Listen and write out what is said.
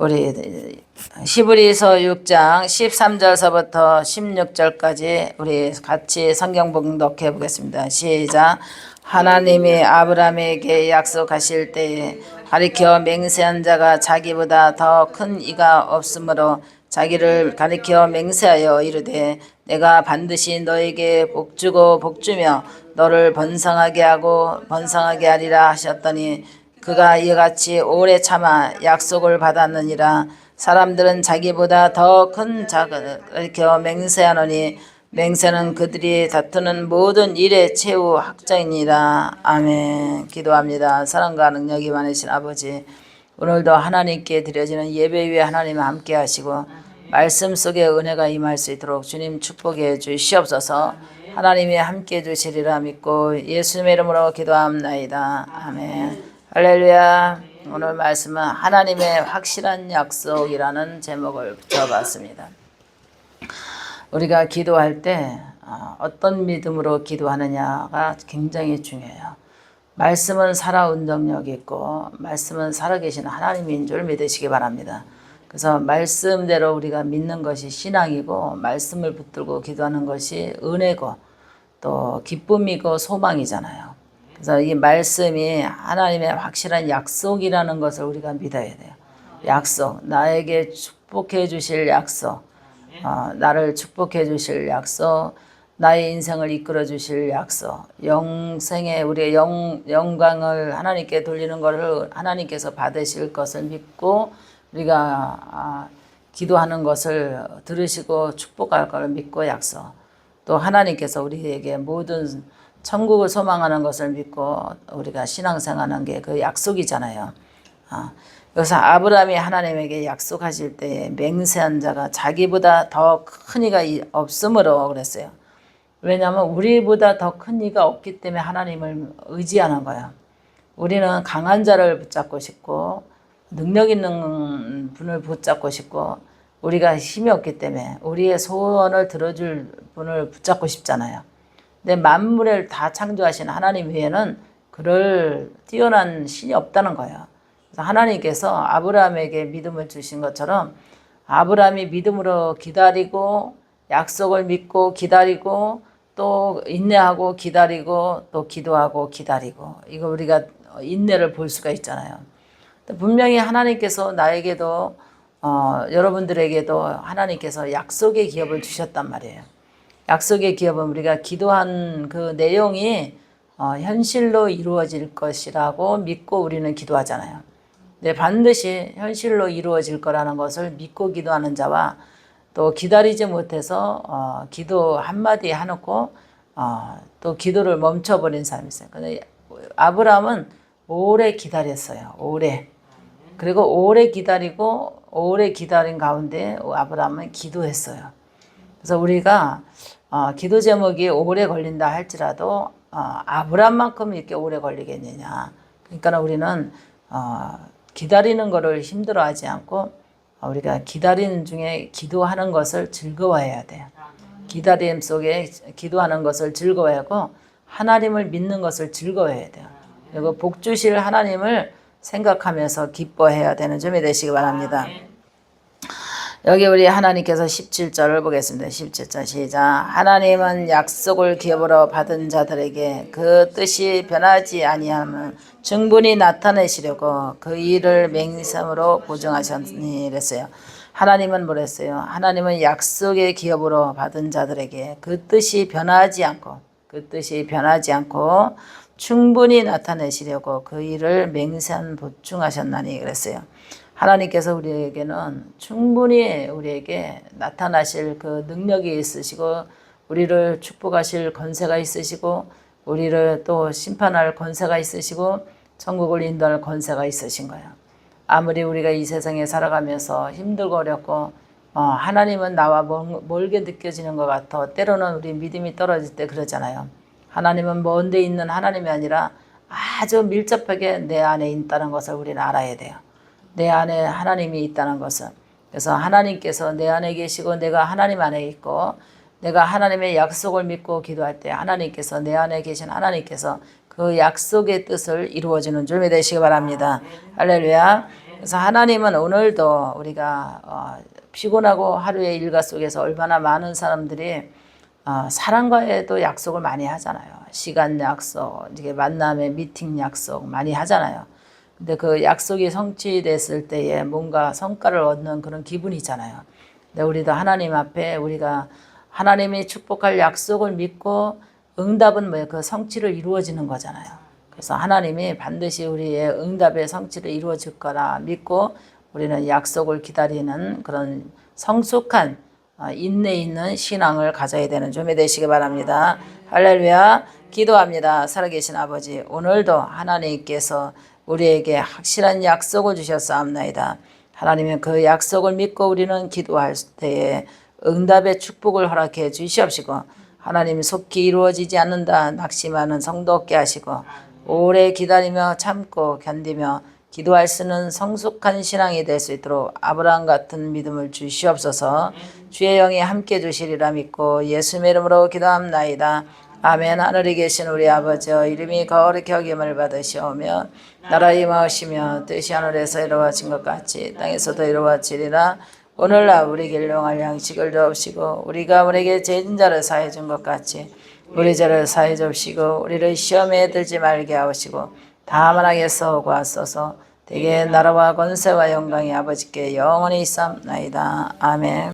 우리 히브리서 6장 13절서부터 16절까지 우리 같이 성경 봉독해 보겠습니다. 시작. 하나님이 아브라함에게 약속하실 때에 가리켜 맹세한 자가 자기보다 더 큰 이가 없으므로 자기를 가리켜 맹세하여 이르되 내가 반드시 너에게 복주고 복주며 너를 번성하게 하고 번성하게 하리라 하셨더니 그가 이같이 오래 참아 약속을 받았느니라. 사람들은 자기보다 더 큰 자를 가리켜 맹세하노니 맹세는 그들이 다투는 모든 일의 최후 확정이니라. 아멘. 기도합니다. 사랑과 능력이 많으신 아버지 오늘도 하나님께 드려지는 예배 위에 하나님 함께 하시고 말씀 속에 은혜가 임할 수 있도록 주님 축복해 주시옵소서. 하나님이 함께 해 주시리라 믿고 예수님의 이름으로 기도합나이다. 아멘 할렐루야 오늘 말씀은 하나님의 확실한 약속이라는 제목을 붙여봤습니다 우리가 기도할 때 어, 어떤 믿음으로 기도하느냐가 굉장히 중요해요. 말씀은 살아 운동력이 있고 말씀은 살아계신 하나님인 줄 믿으시기 바랍니다. 그래서 말씀대로 우리가 믿는 것이 신앙이고 말씀을 붙들고 기도하는 것이 은혜고 또 기쁨이고 소망이잖아요. 그래서 이 말씀이 하나님의 확실한 약속이라는 것을 우리가 믿어야 돼요. 약속, 나에게 축복해 주실 약속, 어, 나를 축복해 주실 약속, 나의 인생을 이끌어 주실 약속, 영생의 우리의 영, 영광을 하나님께 돌리는 것을 하나님께서 받으실 것을 믿고 우리가 아, 기도하는 것을 들으시고 축복할 것을 믿고 약속. 또 하나님께서 우리에게 모든 천국을 소망하는 것을 믿고 우리가 신앙생활하는 게 그 약속이잖아요. 아, 그래서 아브라함이 하나님에게 약속하실 때 맹세한 자가 자기보다 더 큰 이가 이- 없으므로 그랬어요. 왜냐하면 우리보다 더 큰 이가 없기 때문에 하나님을 의지하는 거예요. 우리는 강한 자를 붙잡고 싶고 능력 있는 분을 붙잡고 싶고 우리가 힘이 없기 때문에 우리의 소원을 들어줄 분을 붙잡고 싶잖아요. 근데 만물을 다 창조하신 하나님 외에는 그럴 뛰어난 신이 없다는 거예요. 그래서 하나님께서 아브라함에게 믿음을 주신 것처럼 아브라함이 믿음으로 기다리고 약속을 믿고 기다리고 또 인내하고 기다리고 또 기도하고 기다리고 이거 우리가 인내를 볼 수가 있잖아요. 분명히 하나님께서 나에게도 어, 여러분들에게도 하나님께서 약속의 기업을 주셨단 말이에요. 약속의 기업은 우리가 기도한 그 내용이 어, 현실로 이루어질 것이라고 믿고 우리는 기도하잖아요. 네, 반드시 현실로 이루어질 거라는 것을 믿고 기도하는 자와 또 기다리지 못해서 어, 기도 한마디 해놓고 어, 또 기도를 멈춰버린 사람이 있어요. 근데 아브라함은 오래 기다렸어요. 오래. 그리고 오래 기다리고 오래 기다린 가운데 아브라함은 기도했어요. 그래서 우리가 어, 기도 제목이 오래 걸린다 할지라도 어, 아브라함만큼 이렇게 오래 걸리겠느냐. 그러니까 우리는 어, 기다리는 것을 힘들어하지 않고 어, 우리가 기다리는 중에 기도하는 것을 즐거워해야 돼요. 기다림 속에 기도하는 것을 즐거워하고 하나님을 믿는 것을 즐거워해야 돼요. 그리고 복 주실 하나님을 생각하면서 기뻐해야 되는 점이 되시기 바랍니다. 여기 우리 하나님께서 17절을 보겠습니다. 17절 시작. 하나님은 약속을 기업으로 받은 자들에게 그 뜻이 변하지 아니하면 충분히 나타내시려고 그 일을 맹세함으로 보증하셨니 이랬어요. 하나님은 뭐랬어요? 하나님은 약속의 기업으로 받은 자들에게 그 뜻이 변하지 않고 그 뜻이 변하지 않고 충분히 나타내시려고 그 일을 맹세한 보충하셨나니 그랬어요. 하나님께서 우리에게는 충분히 우리에게 나타나실 그 능력이 있으시고 우리를 축복하실 권세가 있으시고 우리를 또 심판할 권세가 있으시고 천국을 인도할 권세가 있으신 거예요. 아무리 우리가 이 세상에 살아가면서 힘들고 어렵고 어, 하나님은 나와 멀- 멀게 느껴지는 것 같아. 때로는 우리 믿음이 떨어질 때 그러잖아요. 하나님은 먼데 있는 하나님이 아니라 아주 밀접하게 내 안에 있다는 것을 우리는 알아야 돼요. 내 안에 하나님이 있다는 것은. 그래서 하나님께서 내 안에 계시고 내가 하나님 안에 있고 내가 하나님의 약속을 믿고 기도할 때 하나님께서 내 안에 계신 하나님께서 그 약속의 뜻을 이루어주는 줄 믿으시기 바랍니다. 할렐루야. 그래서 하나님은 오늘도 우리가 어, 피곤하고 하루의 일과 속에서 얼마나 많은 사람들이 어, 사랑과에도 약속을 많이 하잖아요. 시간 약속, 이게 만남의 미팅 약속 많이 하잖아요. 근데 그 약속이 성취됐을 때에 뭔가 성과를 얻는 그런 기분이 있잖아요. 근데 우리도 하나님 앞에 우리가 하나님이 축복할 약속을 믿고 응답은 뭐예요? 그 성취를 이루어지는 거잖아요. 그래서 하나님이 반드시 우리의 응답의 성취를 이루어질 거라 믿고 우리는 약속을 기다리는 그런 성숙한 어, 인내 있는 신앙을 가져야 되는 좀이 되시기 바랍니다. 할렐루야. 기도합니다. 살아계신 아버지, 오늘도 하나님께서 우리에게 확실한 약속을 주셨사옵나이다. 하나님은 그 약속을 믿고 우리는 기도할 때에 응답의 축복을 허락해 주시옵시고 하나님 속히 이루어지지 않는다 낙심하는 성도 없게 하시고 오래 기다리며 참고 견디며 기도할 수 있는 성숙한 신앙이 될 수 있도록 아브라함 같은 믿음을 주시옵소서 주의 영이 함께 주시리라 믿고 예수님의 이름으로 기도합나이다. 아멘. 하늘에 계신 우리 아버지여 이름이 거룩히 여김을 받으시오며 나라 임하시며 뜻이 하늘에서 이루어진 것 같이 땅에서도 이루어지리라. 오늘날 우리에게 일용할 양식을 주옵시고 우리가 우리에게 죄진 자를 사해 준 것 같이 우리 죄를 사해 주옵시고 우리를 시험에 들지 말게 하옵시고 다만 하게서 구하소서. 대개 나라와 권세와 영광이 아버지께 영원히 있사옵나이다. 아멘